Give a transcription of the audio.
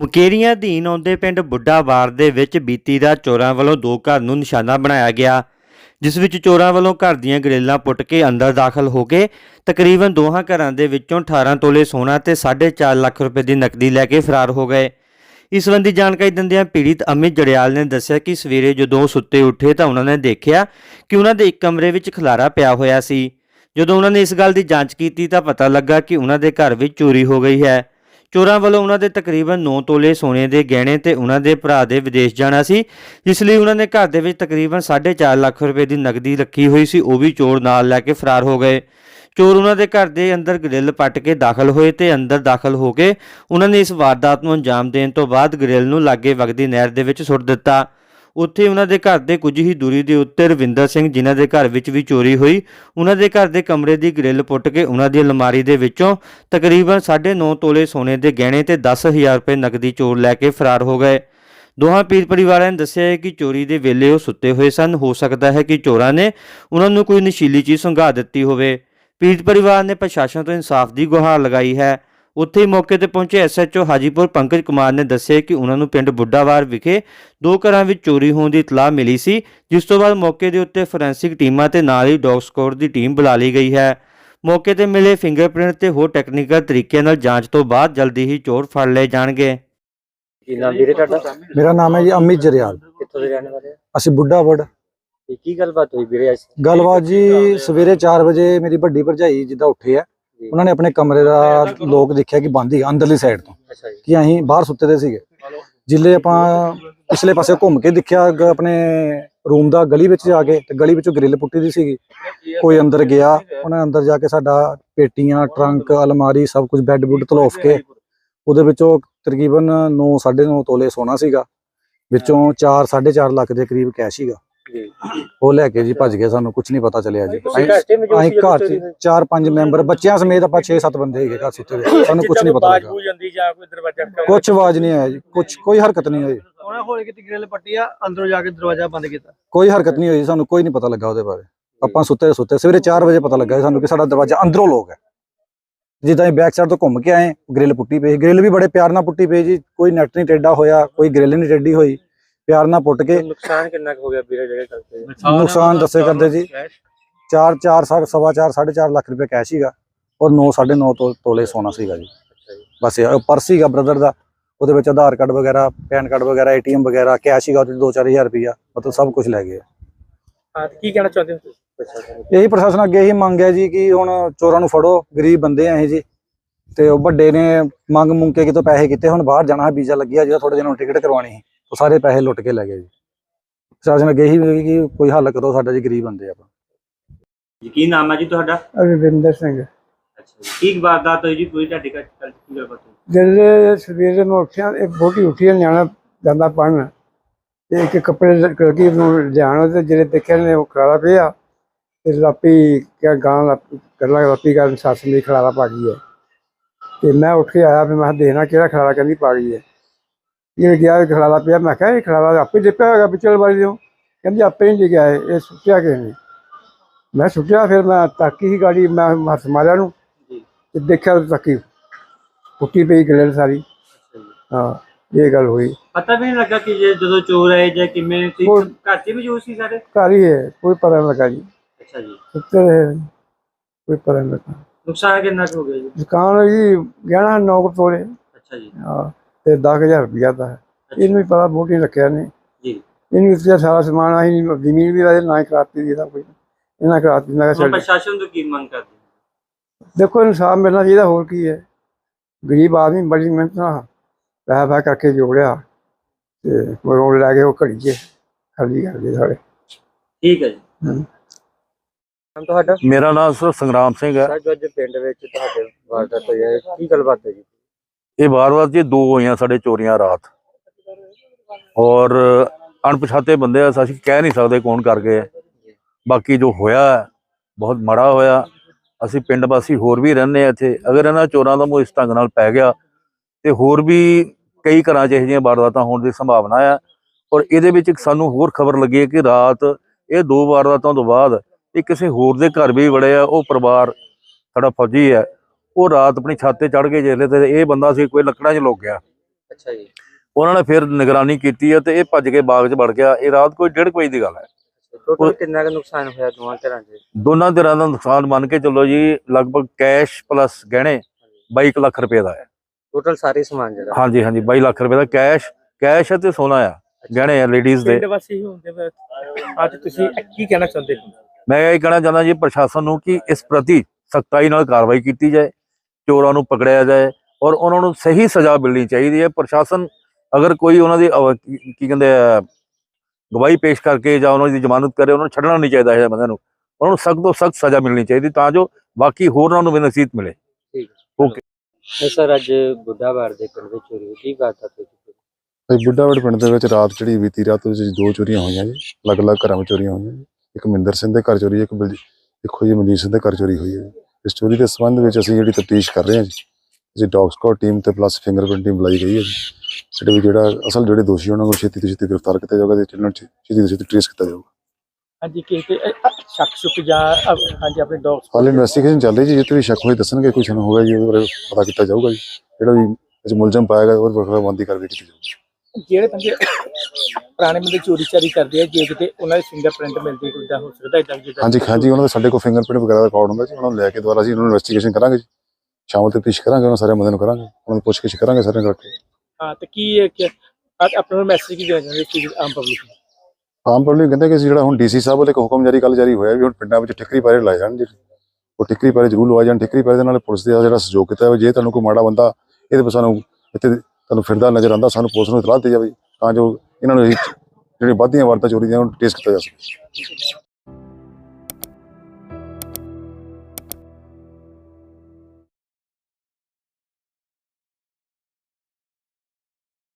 ਮੁਕੇਰੀਆਂ ਅਧੀਨ ਆਉਂਦੇ ਪਿੰਡ ਬੁੱਢਾਵਾਰ ਦੇ ਵਿੱਚ ਬੀਤੀ ਰਾਤ ਚੋਰਾਂ ਵੱਲੋਂ ਦੋ ਘਰ ਨੂੰ ਨਿਸ਼ਾਨਾ ਬਣਾਇਆ ਗਿਆ, ਜਿਸ ਵਿੱਚ ਚੋਰਾਂ ਵੱਲੋਂ ਘਰ ਦੀਆਂ ਗਰੇਲਾਂ ਪੁੱਟ ਕੇ ਅੰਦਰ ਦਾਖਲ ਹੋ ਕੇ ਤਕਰੀਬਨ ਦੋਹਾਂ ਘਰਾਂ ਦੇ ਵਿੱਚੋਂ 18 ਤੋਲੇ ਸੋਨਾ ਤੇ 4.5 ਲੱਖ ਰੁਪਏ ਦੀ ਨਕਦੀ ਲੈ ਕੇ ਫਰਾਰ ਹੋ ਗਏ। ਇਸ ਸੰਬੰਧੀ ਜਾਣਕਾਰੀ ਦਿੰਦਿਆਂ ਪੀੜਿਤ ਅਮਿਤ ਜੜਿਆਲ ਨੇ ਦੱਸਿਆ ਕਿ ਸਵੇਰੇ ਜਦੋਂ ਉਹ ਸੁੱਤੇ ਉੱਠੇ ਤਾਂ ਉਹਨਾਂ ਨੇ ਦੇਖਿਆ ਕਿ ਉਹਨਾਂ ਦੇ ਇੱਕ ਕਮਰੇ ਵਿੱਚ ਖਲਾਰਾ ਪਿਆ ਹੋਇਆ ਸੀ। ਜਦੋਂ ਉਹਨਾਂ ਨੇ ਇਸ ਗੱਲ ਦੀ ਜਾਂਚ ਕੀਤੀ ਤਾਂ ਪਤਾ ਲੱਗਾ ਕਿ ਉਹਨਾਂ ਦੇ ਘਰ ਵਿੱਚ ਚੋਰੀ ਹੋ ਗਈ ਹੈ। ਚੋਰਾਂ ਵੱਲੋਂ ਉਹਨਾਂ ਦੇ ਤਕਰੀਬਨ 9 ਤੋਲੇ ਸੋਨੇ ਦੇ ਗਹਿਣੇ ਤੇ ਉਹਨਾਂ ਦੇ ਭਰਾ ਦੇ ਵਿਦੇਸ਼ ਜਾਣਾ ਸੀ, ਜਿਸ ਲਈ ਉਹਨਾਂ ਨੇ ਘਰ ਦੇ ਵਿੱਚ ਤਕਰੀਬਨ 4.5 ਲੱਖ ਰੁਪਏ ਦੀ ਨਕਦੀ ਰੱਖੀ ਹੋਈ ਸੀ, ਉਹ ਵੀ ਚੋਰ ਨਾਲ ਲੈ ਕੇ ਫਰਾਰ ਹੋ ਗਏ। ਚੋਰ ਉਹਨਾਂ ਦੇ ਘਰ ਦੇ ਅੰਦਰ ਗ੍ਰਿਲ ਪੱਟ ਕੇ ਦਾਖਲ ਹੋਏ ਤੇ ਅੰਦਰ ਦਾਖਲ ਹੋ ਕੇ ਉਹਨਾਂ ਨੇ ਇਸ ਵਾਰਦਾਤ ਨੂੰ ਅੰਜਾਮ ਦੇਣ ਤੋਂ ਬਾਅਦ ਗ੍ਰਿਲ ਨੂੰ ਲਾਗੇ ਵਗਦੀ ਨਹਿਰ ਦੇ ਵਿੱਚ ਸੁੱਟ ਦਿੱਤਾ। ਉੱਥੇ ਉਹਨਾਂ ਦੇ ਘਰ ਦੇ ਕੁਝ ਹੀ ਦੂਰੀ ਦੇ ਉੱਤੇ ਰਵਿੰਦਰ ਸਿੰਘ, ਜਿਨ੍ਹਾਂ ਦੇ ਘਰ ਵਿੱਚ ਵੀ ਚੋਰੀ ਹੋਈ। ਉਹਨਾਂ ਦੇ ਘਰ ਦੇ ਕਮਰੇ ਦੀ ਗ੍ਰਿਲ ਪੁੱਟ ਕੇ ਉਹਨਾਂ ਦੀ ਅਲਮਾਰੀ ਦੇ ਵਿੱਚੋਂ ਤਕਰੀਬਨ 9.5 ਤੋਲੇ ਸੋਨੇ ਦੇ ਗਹਿਣੇ ਤੇ 10000 ਰੁਪਏ ਨਕਦੀ ਚੋਰ ਲੈ ਕੇ ਫਰਾਰ ਹੋ ਗਏ। ਦੋਹਾਂ ਪੀਰ ਪਰਿਵਾਰਾਂ ਨੇ ਦੱਸਿਆ ਹੈ ਕਿ ਚੋਰੀ ਦੇ ਵੇਲੇ ਉਹ ਸੁੱਤੇ ਹੋਏ ਸਨ। ਹੋ ਸਕਦਾ ਹੈ ਕਿ ਚੋਰਾਂ ਨੇ ਉਹਨਾਂ ਨੂੰ ਕੋਈ ਨਸ਼ੀਲੀ ਚੀਜ਼ ਸੰਘਾ ਦਿੱਤੀ ਹੋਵੇ। ਪੀੜਤ ਪਰਿਵਾਰ ਨੇ ਪ੍ਰਸ਼ਾਸਨ ਤੋਂ ਇਨਸਾਫ ਦੀ ਗੁਹਾਰ ਲਗਾਈ ਹੈ। ਉੱਥੇ ਹੀ ਮੌਕੇ ਤੇ ਪਹੁੰਚੇ ਐਸਐਚਓ ਹਾਜੀਪੁਰ ਪੰਕਜ ਕੁਮਾਰ ਨੇ ਦੱਸਿਆ ਕਿ ਉਹਨਾਂ ਨੂੰ ਪਿੰਡ ਬੁੱਢਾਵਾਰ ਵਿਖੇ ਦੋ ਘਰਾਂ ਵਿੱਚ ਚੋਰੀ ਹੋਣ ਦੀ ਇਤਲਾਹ ਮਿਲੀ ਸੀ ਜਿਸ ਤੋਂ ਬਾਅਦ ਮੌਕੇ ਦੇ ਉੱਤੇ ਫੋਰੈਂਸਿਕ ਟੀਮਾਂ ਤੇ ਨਾਲ ਹੀ ਡੌਗ ਸਕੁਆਡ ਦੀ ਟੀਮ ਬੁਲਾ ਲਈ ਗਈ ਹੈ। ਮੌਕੇ ਤੇ ਮਿਲੇ ਫਿੰਗਰਪ੍ਰਿੰਟ ਤੇ ਹੋਰ ਟੈਕਨੀਕਲ ਤਰੀਕੇ ਨਾਲ ਜਾਂਚ ਤੋਂ ਬਾਅਦ ਜਲਦੀ ਹੀ ਚੋਰ ਫੜ ਲਏ ਜਾਣਗੇ। ਕੀ ਨਾਮ ਵੀਰੇ ਤੁਹਾਡਾ? ਮੇਰਾ ਨਾਮ ਹੈ ਜੀ ਅਮਿਤ ਜਰਿਆਲ। ਕਿੱਥੋਂ ਦੇ ਰਹਿਣ ਵਾਲੇ ਅਸੀਂ ਬੁੱਢਾਵੜ। ਕੀ ਗੱਲਬਾਤ ਹੋਈ ਵੀਰੇ ਅੱਜ? ਗੱਲਬਾਤ ਜੀ ਸਵੇਰੇ 4 ਵਜੇ ਮੇਰੀ ਵੱਡੀ ਭਰਜਾਈ ਜਿੱਦਾਂ ਉੱਠੇ ਆ। ਉਹਨਾਂ ਨੇ ਆਪਣੇ ਕਮਰੇ ਦਾ ਲੋਕ ਦੇਖਿਆ ਕਿ ਬੰਦ ਹੀ ਅੰਦਰਲੀ ਸਾਈਡ ਤੋਂ। ਕਿ ਅਸੀਂ ਬਾਹਰ ਸੁੱਤੇ ਦੇ ਸੀਗੇ। ਜਿੱਲੇ ਆਪਾਂ ਪਿਛਲੇ ਪਾਸੇ ਘੁੰਮ ਕੇ ਦੇਖਿਆ ਆਪਣੇ ਰੂਮ ਦਾ ਗਲੀ ਵਿੱਚ ਜਾ ਕੇ ਤੇ ਗਲੀ ਵਿੱਚੋਂ ਗ੍ਰਿਲ ਪੁੱਟੀ ਦੀ ਸੀਗੀ। ਕੋਈ ਅੰਦਰ ਗਿਆ ਉਹਨੇ ਅੰਦਰ ਜਾ ਕੇ ਸਾਡਾ ਪੇਟੀਆਂ ਟਰੰਕ ਅਲਮਾਰੀ ਸਭ ਕੁਝ ਬੈੱਡ ਬੁੱਡ ਤਲੋਫ ਕੇ ਉਹਦੇ ਵਿੱਚੋਂ ਤਕਰੀਬਨ 9 9.5 ਤੋਲੇ ਸੋਨਾ ਸੀਗਾ। ਵਿੱਚੋਂ 4 4.5 ਲੱਖ ਦੇ ਕਰੀਬ ਕੈਸ਼ ਸੀਗਾ। ਉਹ ਲੈ ਕੇ ਜੀ ਭੱਜ ਗਏ ਸਾਨੂੰ ਕੁਝ ਨਹੀਂ ਪਤਾ ਚੱਲਿਆ ਜੀ। ਅਸੀਂ ਘਰ ਚੋਰੀ ਚ? ਚਾਰ ਪੰਜ ਮੈਂਬਰ ਬੱਚਿਆਂ ਸਮੇਤ ਆਪਾਂ 6-7 ਬੰਦੇ ਹੈਗੇ ਘਰ ਸੁੱਤੇ ਦੇ। ਸਾਨੂੰ ਕੁਝ ਨਹੀਂ ਪਤਾ ਲੱਗਾ। ਜਾਂਦੀ ਜਾਂ ਕੋਈ ਦਰਵਾਜ਼ਾ ਕੁਝ ਆਵਾਜ਼ ਨਹੀਂ ਆਇਆ ਜੀ ਕੁਝ ਕੋਈ ਹਰਕਤ ਨਹੀਂ ਹੋਈ। ਉਹਨਾਂ ਹੋਲੇ ਕਿਤੇ ਗ੍ਰਿਲ ਪੱਟੀ ਆ ਅੰਦਰੋਂ ਜਾ ਕੇ ਦਰਵਾਜ਼ਾ ਬੰਦ ਕੀਤਾ। ਕੋਈ ਹਰਕਤ ਨਹੀਂ ਹੋਈ ਸਾਨੂੰ ਕੋਈ ਨਹੀਂ ਪਤਾ ਲੱਗਾ ਉਹਦੇ ਬਾਰੇ। ਆਪਾਂ ਸੁੱਤੇ ਸੁੱਤੇ। ਸਵੇਰੇ 4 ਵਜੇ ਪਤਾ ਲੱਗਾ ਸਾਨੂੰ ਕਿ ਸਾਡਾ ਦਰਵਾਜ਼ਾ ਅੰਦਰੋਂ ਲੋਕ ਹੈ। ਜਿੱਦਾਂ ਹੀ ਬੈਕ ਸਾਈਡ ਤੋਂ ਘੁੰਮ ਕੇ ਆਏ ਗ੍ਰਿਲ ਪੁੱਟੀ ਪਈ ਗ੍ਰਿਲ ਵੀ ਬੜੇ ਪਿਆਰ ਨਾਲ ਪੁੱਟੀ ਪਈ ਜੀ ਕੋਈ ਨੈਟ ਨਹੀਂ ਟੇਢਾ ਹੋਇਆ ਕੋਈ ਗ੍ਰਿਲ ਨਹੀਂ ਟੇਢੀ ਹੋਈ। ਪਿਆਰ ਨਾਲ ਪੁੱਟ ਕੇ ਨੁਕਸਾਨ ਕਿੰਨਾ ਕੁ ਹੋ ਗਿਆ ਵੀਰੇ ਜਿਹੜੇ ਕਰਦੇ ਨੁਕਸਾਨ ਦੱਸੇ ਕਰਦੇ ਜੀ। 4 4 ਸਵਾ 4 4.5 ਲੱਖ ਰੁਪਏ ਕੈਸ਼ ਸੀਗਾ ਔਰ 9 9.5 ਤੋਂ ਤੋਲੇ ਸੋਨਾ ਸੀਗਾ ਜੀ। ਬਸ ਇਹ ਪਰਸ ਸੀਗਾ ਬ੍ਰਦਰ ਦਾ ਉਹਦੇ ਵਿੱਚ ਆਧਾਰ ਕਾਰਡ ਵਗੈਰਾ ਪੈਨ ਕਾਰਡ ਵਗੈਰਾ ਏਟੀਐਮ ਵਗੈਰਾ ਕੈਸ਼ ਸੀਗਾ ਉਹਦੇ 2-4000 ਰੁਪਇਆ ਮਤਲਬ ਸਭ ਕੁਝ ਲੈ ਗਏ। ਹਾਂ ਕੀ ਕਹਿਣਾ ਚਾਹੁੰਦੇ ਹੋ ਤੁਸੀਂ? ਇਹੀ ਪ੍ਰਸ਼ਾਸਨ ਅੱਗੇ ਇਹੀ ਮੰਗ ਹੈ ਜੀ ਕਿ ਹੁਣ ਚੋਰਾਂ ਨੂੰ ਫੜੋ ਗਰੀਬ ਬੰਦੇ ਆ ਇਹ ਜੀ। ਤੇ ਉਹ ਵੱਡੇ ਨੇ ਮੰਗ ਮੁੰਗ ਕੇ ਕਿਤੋਂ ਪੈਸੇ ਕੀਤੇ ਹੁਣ ਬਾਹਰ ਜਾਣਾ ਹੈ ਵੀਜ਼ਾ ਲੱਗਿਆ ਜਿਹੜਾ ਥੋੜੇ ਦਿਨਾਂ ਨੂੰ ਟਿਕਟ ਕਰਵਾਉਣੀ ਸੀ। ਉਹ ਸਾਰੇ ਪੈਸੇ ਲੁੱਟ ਕੇ ਲੈ ਗਏ ਜੀ। ਪ੍ਰਸ਼ਾਸਨ ਅੱਗੇ ਮੰਗ ਕਿ ਕੋਈ ਹੱਲ ਕਰੋ ਸਾਡਾ ਜੀ ਗਰੀਬ ਬੰਦੇ ਆਪਾਂ। ਕੀ ਨਾਮ ਹੈ ਜੀ ਤੁਹਾਡਾ? ਰਵਿੰਦਰ ਸਿੰਘ। ਅੱਛਾ ਜੀ ਕੀ ਵਾਰਦਾਤ ਹੋਈ ਜੀ? ਪੂਰੀ ਤੁਹਾਡੇ ਘਰ ਕੱਲ ਕੀ ਗੱਲਬਾਤ ਹੋਈ? ਜਿਹੜੇ ਸਵੇਰੇ ਮੈਂ ਉੱਠਿਆ ਇਹ ਬੋਟੀ ਉੱਠੀ ਹੈ ਨਿਆਣਾ ਜਾਂਦਾ ਪੜਨ ਤੇ ਇੱਕ ਕੱਪੜੇ ਕਲਕੀ ਨੂੰ ਲਿਆਉਣ ਤੇ ਜਿਹੜੇ ਦੇਖਿਆ ਨੇ ਉਹ ਖਲਾਰਾ ਪਿਆ। ਤੇ ਲਾਪੀ ਕਿਆ ਗਾਂ ਕਰਲਾ ਲਾਪੀ ਕਰਨ ਸੱਸ ਮੇਰੀ ਖਲਾਰਾ ਪਾ ਗਈ ਹੈ। ਤੇ ਮੈਂ ਉੱਠ ਕੇ ਆਇਆ ਵੀ ਮੈਂ ਕਿਹਾ ਦੇਖਣਾ ਕਿਹੜਾ ਖਲਾਰਾ ਕਹਿੰਦੀ ਪਾ ਗਈ ਹੈ। ਇਹ ਗਿਆ ਇਹ ਖਲਾਰਾ ਪਿਆ। ਮੈਂ ਕਿਹਾ ਇਹ ਖਲਾਰਾ ਆਪੇ ਡਿੱਪਿਆ ਹੋਗਾ ਵਿਚਲ ਵਾਲੀ ਨੂੰ। ਕਹਿੰਦੀ ਆਪੇ ਨਹੀਂ ਡਿੱਗਿਆ ਇਹ ਸੁੱਟਿਆ ਕਿਸੇ ਨੇ। ਮੈਂ ਸੁੱਟਿਆ ਫਿਰ ਮੈਂ ਤਾਕੀ ਹੀ ਗਾੜੀ ਮੈਂ ਹੱਥ ਮਾਰਿਆ ਨੂੰ ਤੇ ਦੇਖਿਆ ਤਾਕੀ। ਪੁੱਟੀ ਪਈ ਗਲੇ ਸਾਰੀ। ਹਾਂ ਇਹ ਗੱਲ ਹੋਈ। ਪਤਾ ਵੀ ਨਹੀਂ ਲੱਗਾ ਕਿ ਜੇ ਜਦੋਂ ਚੋਰ ਆਏ ਜਾਂ ਕਿਵੇਂ ਸੀ ਹੋਰ- ਘਰ 'ਚ ਮੌਜੂਦ ਸੀ ਸਾਰੇ? ਘਰ ਹੀ ਹੈ ਕੋਈ ਪਤਾ ਨਹੀਂ ਲੱਗਾ ਜੀ। ਅੱਛਾ ਜੀ। ਸੁੱਤੇ ਰਹੇ ਕੋਈ ਪਤਾ ਨਹੀਂ ਲੱਗਾ। ਨੁਕਸਾਨ ਕਿੰਨਾ ਕੁ ਹੋ ਗਿਆ ਜੀ? ਦੁਕਾਨ ਜੀ ਗਹਿਣਾ ਨੌ ਤੋਲੇ। ਅੱਛਾ ਜੀ। ਹਾਂ। ਤੇ 10000 ਰੁਪਇਆ ਦਾ ਹੈ ਇਹਨੂੰ ਵੀ ਪਤਾ ਬੋਟੀ ਰੱਖਿਆ ਨੇ ਜੀ। ਇਹਨੂੰ ਇਸ ਦਾ ਸਾਰਾ ਸਮਾਨ ਆਹੀ ਜ਼ਮੀਨ ਵੀ ਰਾਜੇ ਨਾ ਹੀ ਕਰਾਤੀ ਦੀ ਇਹਦਾ ਕੋਈ ਇਹਨਾਂ ਕਰਾਤੀ ਮੈਂ ਕਿਹਾ ਪ੍ਰਸ਼ਾਸਨ ਤੋਂ ਕੀ ਮੰਗ ਕਰਦੇ? ਹੋ? ਦੇਖੋ ਇਨਸਾਫ ਮਿਲਣਾ ਚਾਹੀਦਾ ਹੋਰ ਕੀ ਹੈ। ਗਰੀਬ ਆਦਮੀ ਬੜੀ ਮਿਹਨਤ ਨਾਲ ਪੈਸਾ ਪੈ ਕਰਕੇ ਜੋੜਿਆ ਤੇ ਮਰੋੜ ਲੈ ਕੇ ਉਹ ਘੜੀ 'ਚ ਖਾਲੀ ਕਰ ਗਏ ਸਾਰੇ। ਠੀਕ ਹੈ ਜੀ। ਤੁਹਾਡਾ? ਮੇਰਾ ਨਾਮ ਸੰਗਰਾਮ ਸਿੰਘ ਹੈ। ਸਰ ਜੋ ਅੱਜ ਪਿੰਡ ਵਿੱਚ ਤੁਹਾਡੇ ਵਾਰਦਾਤ ਹੋਈ ਹੈ। ਕੀ ਗੱਲਬਾਤ ਹੋਈ ਜੀ? ਇਹ ਵਾਰ-ਵਾਰ ਜੀ ਦੋ ਹੋਈਆਂ ਸਾਡੇ ਚੋਰੀਆਂ ਰਾਤ। ਔਰ ਅਣਪਛਾਤੇ ਬੰਦੇ ਆ, ਅਸੀਂ ਕਹਿ ਨਹੀਂ ਸਕਦੇ ਕੌਣ ਕਰ ਗਏ। ਬਾਕੀ ਜੋ ਹੋਇਆ, ਬਹੁਤ ਮਾੜਾ ਹੋਇਆ। ਅਸੀਂ ਪਿੰਡ ਵਾਸੀ ਹੋਰ ਵੀ ਰਹਿੰਦੇ ਆ ਇੱਥੇ। ਅਗਰ ਇਹਨਾਂ ਚੋਰਾਂ ਦਾ ਮੂੰਹ ਇਸ ਢੰਗ ਨਾਲ ਪੈ ਗਿਆ, ਤੇ ਹੋਰ ਵੀ ਕਈ ਘਰਾਂ 'ਚ ਇਹੋ ਜਿਹੀਆਂ ਵਾਰਦਾਤਾਂ ਹੋਣ ਦੀ ਸੰਭਾਵਨਾ ਆ। ਔਰ ਇਹਦੇ ਵਿੱਚ ਸਾਨੂੰ ਹੋਰ ਖਬਰ ਲੱਗੀ ਹੈ ਕਿ ਰਾਤ ਇਹ ਦੋ ਵਾਰਦਾਤਾਂ ਤੋਂ ਬਾਅਦ ਇਹ ਕਿਸੇ ਹੋਰ ਦੇ ਘਰ ਵੀ ਵੜੇ ਆ। ਉਹ ਪਰਿਵਾਰ ਸਾਡਾ ਫੌਜੀ ਹੈ। ਉਹ ਰਾਤ ਆਪਣੀ ਛੱਤ ਤੇ ਚੜ ਕੇ ਜਿਹੜੇ ਤੇ ਇਹ ਬੰਦਾ ਸੀ ਕੋਈ ਲੱਕੜਾਂ 'ਚ ਲੁਕ ਗਿਆ। ਅੱਛਾ ਜੀ। ਉਹਨਾਂ ਨੇ ਫਿਰ ਨਿਗਰਾਨੀ ਕੀਤੀ ਹੈ ਤੇ ਇਹ ਭੱਜ ਕੇ ਬਾਗ 'ਚ ਵੜ ਗਿਆ। ਇਹ ਰਾਤ ਕੋਈ 1:30 ਵਜੇ ਦੀ ਗੱਲ ਹੈ। ਟੋਟਲ ਕਿੰਨਾ ਕੁ ਨੁਕਸਾਨ ਹੋਇਆ ਦੋਵਾਂ ਘਰਾਂ 'ਚ? ਦੋਨਾਂ ਧਿਰਾਂ ਦਾ ਨੁਕਸਾਨ ਮੰਨ ਕੇ ਚੱਲੋ ਜੀ ਲਗਭਗ ਕੈਸ਼ ਪਲੱਸ ਗਹਿਣੇ 22 ਲੱਖ ਰੁਪਏ ਦਾ ਹੈ। ਟੋਟਲ ਸਾਰੇ ਸਮਾਨ ਜਿਹੜਾ। ਹਾਂਜੀ ਹਾਂਜੀ 22 ਲੱਖ ਰੁਪਏ ਦਾ ਕੈਸ਼ ਕੈਸ਼ ਹੈ ਤੇ ਸੋਨਾ ਆ ਗਹਿਣੇ ਆ ਲੇਡੀਜ਼ ਦੇ। ਵਾਸੀ ਹੁੰਦੇ ਅੱਜ ਤੁਸੀਂ ਕੀ ਕਹਿਣਾ ਚਾਹੁੰਦੇ ਹੋ? ਮੈਂ ਇਹ ਕਹਿਣਾ ਚਾਹੁੰਦਾ ਜੀ ਪ੍ਰਸ਼ਾਸਨ ਨੂੰ ਕਿ ਇਸ ਪ੍ਰਤੀ ਸਖਤਾਈ ਨਾਲ ਕਾਰਵਾਈ ਕੀਤੀ ਜਾਏ। ਚੋਰਾਂ ਨੂੰ ਪਕੜਿਆ ਜਾਏ ਔਰ ਉਹਨਾਂ ਨੂੰ ਸਹੀ ਸਜ਼ਾ ਮਿਲਣੀ ਚਾਹੀਦੀ ਹੈ। ਪ੍ਰਸ਼ਾਸਨ ਅਗਰ ਕੋਈ ਉਹਨਾਂ ਦੀ ਕੀ ਕਹਿੰਦੇ ਆ ਗਵਾਹੀ ਪੇਸ਼ ਕਰਕੇ ਜਾਂ ਉਹਨਾਂ ਦੀ ਜ਼ਮਾਨਤ ਕਰੇ ਉਹਨਾਂ ਨੂੰ ਛੱਡਣਾ ਨਹੀਂ ਚਾਹੀਦਾ ਇਹ ਬੰਦਿਆਂ ਨੂੰ। ਉਹਨਾਂ ਨੂੰ ਸਖਤ ਤੋਂ ਸਖਤ ਸਜ਼ਾ ਮਿਲਣੀ ਚਾਹੀਦੀ ਤਾਂ ਜੋ ਬਾਕੀ ਹੋਰਾਂ ਨੂੰ ਵੀ ਨਸੀਹਤ ਮਿਲੇ। ਇਹ ਸਰ ਅੱਜ ਬੁੱਢਾਬਾਰ ਦੇ ਪਿੰਡ ਵਿੱਚ ਚੋਰੀ ਹੋਈ ਕੀ ਬਾਤ ਹੈ ਭਾਈ ਬੁੱਢਾਵੜ ਪਿੰਡ ਦੇ ਵਿੱਚ ਰਾਤ ਜਿਹੜੀ ਬੀਤੀ ਰਾਤ ਵਿੱਚ ਦੋ ਚੋਰੀਆਂ ਹੋਈਆਂ ਜੀ ਅਲੱਗ-ਅਲੱਗ ਘਰਾਂ ਵਿੱਚ ਚੋਰੀਆਂ ਹੋਈਆਂ ਇੱਕ ਮਹਿੰਦਰ ਸਿੰਘ ਦੇ ਘਰ ਚੋਰੀ ਇੱਕ ਬਲਜੀ ਇੱਕ ਹੋਈ ਮਨਜੀਤ ਸਿੰਘ ਦੇ ਘਰ ਚੋਰੀ ਹੋਈ ਹੈ ਇਸ ਚੋਰੀ ਦੇ ਸੰਬੰਧ ਵਿੱਚ ਅਸੀਂ ਜਿਹੜੀ ਤਫਤੀਸ਼ ਕਰ ਰਹੇ ਹਾਂ ਜੀ ਅਸੀਂ ਡੌਗ ਸਕਾਡ ਟੀਮ ਤੇ ਪਲੱਸ ਫਿੰਗਰਪ੍ਰਿੰਟ ਟੀਮ ਬੁਲਾਈ ਗਈ ਹੈ ਜੀ। ਜਿਹੜੇ ਵੀ ਜਿਹੜਾ ਅਸਲ ਜਿਹੜੇ ਦੋਸ਼ੀ ਉਹਨਾਂ ਨੂੰ ਛੇਤੀ ਤੋਂ ਛੇਤੀ ਗ੍ਰਿਫਤਾਰ ਕੀਤਾ ਜਾਊਗਾ ਤੇ ਜਿਹਨਾਂ ਨੂੰ ਛੇ- ਛੇਤੀ ਤੋਂ ਛੇਤੀ ਟ੍ਰੇਸ ਕੀਤਾ ਜਾਊਗਾ। ਹਾਂਜੀ ਕਿਸੇ ਤੇ ਸ਼ੱਕ ਸ਼ੁਕ ਜਾਂ ਹਾਂਜੀ ਆਪਣੇ ਡੌਗ ਹਾਲੇ ਇਨਵੈਸਟੀਗੇਸ਼ਨ ਚੱਲ ਰਹੀ ਜੀ ਜਿੱਥੇ ਵੀ ਸ਼ੱਕ ਹੋਏ ਦੱਸਣਗੇ ਕੁਝ ਨਾ ਹੋਗਾ ਜੀ ਉਹਦੇ ਬਾਰੇ ਪਤਾ ਕੀਤਾ ਜਾਊਗਾ ਜੀ। ਜਿਹੜਾ ਵੀ ਮੁਲਜ਼ਮ ਪਾਇਆ ਗਿਆ ਉਹ ਵੱਖਰਾ ਬੰਦੀ ਕਾਰਵਾਈ ਕੀਤੀ ਜਾਊਗੀ। ਜਿਹੜੇ ਬੰਦੇ ਪੁਰਾਣੇ ਬੰਦੇ ਚੋਰੀ ਚਾਰੀ ਕਰਦੇ ਆ ਜੇ ਕਿਤੇ ਉਹਨਾਂ ਦੇ ਫਿੰਗਰਪ੍ਰਿੰਟ ਮਿਲਦੇ ਕੋਈ ਤਾਂ ਹੋ ਸਕਦਾ ਇਦਾਂ ਜਿੱਦਾਂ ਹਾਂਜੀ ਹਾਂਜੀ ਉਹਨਾਂ ਦਾ ਸਾਡੇ ਕੋਲ ਫਿੰਗਰਪ੍ਰਿੰਟ ਵਗੈਰਾ ਦਾ ਰਿਕਾਰਡ ਹੁੰਦਾ ਜੀ ਉਹਨਾਂ ਨੂੰ ਲੈ ਕੇ ਦੁਬਾਰਾ ਅਸੀਂ ਉਹਨਾਂ ਨੂੰ ਇਨਵੈਸਟੀਗੇਸ਼ਨ ਕਰਾਂਗੇ ਜੀ। ਸ਼ਾਮਲ ਤੇ ਪੇਸ਼ ਕਰਾਂਗੇ ਉਹਨਾਂ ਸਾਰੇ ਬੰਦੇ ਨੂੰ ਕਰਾਂਗੇ ਉਹਨਾਂ ਨੂੰ ਪੁੱਛਗਿੱਛ ਕਰਾਂਗੇ ਸਾਰਿਆਂ ਕਰਕੇ। ਹਾਂ ਤੇ ਕੀ ਹੈ ਕਿ ਆਪਣੇ ਨੂੰ ਮੈਸੇਜ ਕੀ ਦੇਣਾ ਚਾਹੁੰਦੇ ਸੀ ਆਮ ਪਬਲਿਕ ਨੂੰ? ਆਮ ਪਬਲਿਕ ਕਹਿੰਦੇ ਕਿ ਜਿਹੜਾ ਹੁਣ ਡੀਸੀ ਸਾਹਿਬ ਵੱਲੋਂ ਇੱਕ ਹੁਕਮ ਜਾਰੀ ਕੱਲ ਜਾਰੀ ਹੋਇਆ ਵੀ ਹੁਣ ਪਿੰਡਾਂ ਵਿੱਚ ਠਿਕਰੀ ਪਾਰੇ ਲਾਏ ਜਾਣ ਜੀ ਉਹ ਠਿਕਰੀ ਪਾਰੇ ਜ਼ਰੂਰ ਲਵਾਏ ਜਾਣ ਠਿਕਰੀ ਪਾਰੇ ਦੇ ਨਾਲ ਪੁਲਿਸ ਦਾ ਜਿਹੜਾ ਸਹਿਯੋਗ ਕੀਤਾ ਹੋਵੇ ਜੇ ਤੁਹਾਨੂੰ ਕੋਈ ਮਾੜਾ ਬੰਦਾ ਇਹਦੇ ਪਰ ਸਾਨੂੰ ਇੱਥੇ ਤੁਹਾਨੂੰ ਫਿਰਦਾ ਨਜ਼ਰ ਆਉਂਦਾ ਸਾਨੂੰ ਪੁਲਿਸ ਨੂੰ ਇਤਲਾਹ ਦਿੱਤੀ ਜਾਵੇ ਤਾਂ ਜੋ ਇਹਨਾਂ ਨੂੰ ਇਹ ਜਿਹੜੀ ਵੱਧਦੀਆਂ ਵਾਰਤਾ ਚੋਰੀ ਦੀਆਂ ਉਹਨੂੰ ਟੇਸ ਕੀਤਾ ਜਾ ਸਕੇ।